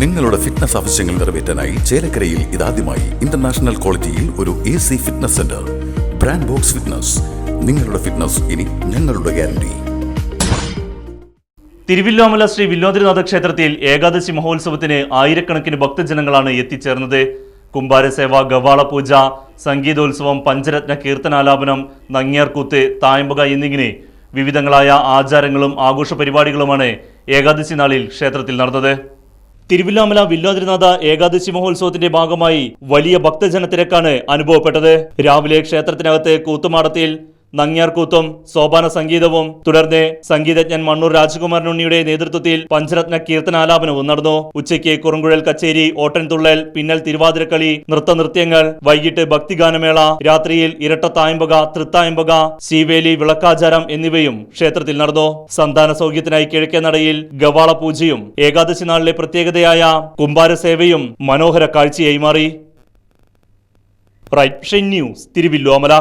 നിങ്ങളുടെ ഫിറ്റ്നസ് ആവശ്യങ്ങൾ നിറവേറ്റാനായി ചേലക്കരയിൽ ഇതാദ്യമായി ഇന്റർനാഷണൽ ക്വാളിറ്റിയിൽ ഒരു A C fitness centre brand box fitness നിങ്ങളുടെ ഫിറ്റ്നസ് ഇനി ഞങ്ങളുടെ ഗ്യാരണ്ടി തിരുവില്ലോമല ശ്രീ വില്ലോദ്രിനാഥ ക്ഷേത്രത്തിൽ ഏകാദശി മഹോത്സവത്തിന് ആയിരക്കണക്കിന് ഭക്തജനങ്ങളാണ് എത്തിച്ചേർന്നത്. കുംഭാരസേവ ഗവാള പൂജ സംഗീതോത്സവം പഞ്ചരത്ന കീർത്തനാലാപനം നങ്ങിയാർകൂത്ത് തായമ്പക എന്നിങ്ങനെ വിവിധങ്ങളായ ആചാരങ്ങളും ആഘോഷ പരിപാടികളുമാണ് ഏകാദശി നാളിൽ ക്ഷേത്രത്തിൽ നടന്നത്. തിരുവില്ലാമല വില്ലാതിരുനാഥ ഏകാദശി മഹോത്സവത്തിന്റെ ഭാഗമായി വലിയ ഭക്തജനത്തിരക്കാണ് അനുഭവപ്പെട്ടത്. രാവിലെ ക്ഷേത്രത്തിനകത്ത് കൂത്തുമാടത്തിൽ നങ്ങ്യാർകൂത്തും സോപാന സംഗീതവും തുടർന്ന് സംഗീതജ്ഞൻ മണ്ണൂർ രാജകുമാരൻ ഉണ്ണിയുടെ നേതൃത്വത്തിൽ പഞ്ചരത്ന കീർത്തനാലാപനവും നടന്നു. ഉച്ചയ്ക്ക് കുറുങ്കുഴൽ കച്ചേരി ഓട്ടൻതുള്ളൽ പിന്നൽ തിരുവാതിരക്കളി നൃത്തനൃത്യങ്ങൾ വൈകിട്ട് ഭക്തിഗാനമേള രാത്രിയിൽ ഇരട്ടത്തായമ്പക തൃത്തായമ്പക ശീവേലി വിളക്കാചാരം എന്നിവയും ക്ഷേത്രത്തിൽ നടന്നു. സന്താന സൗഖ്യത്തിനായി കിഴക്കേ നടയിൽ ഗവാള പൂജയും ഏകാദശി നാളിലെ പ്രത്യേകതയായ കുംഭാരസേവയും മനോഹര കാഴ്ചയായി മാറി. Right news Thiruvilwamala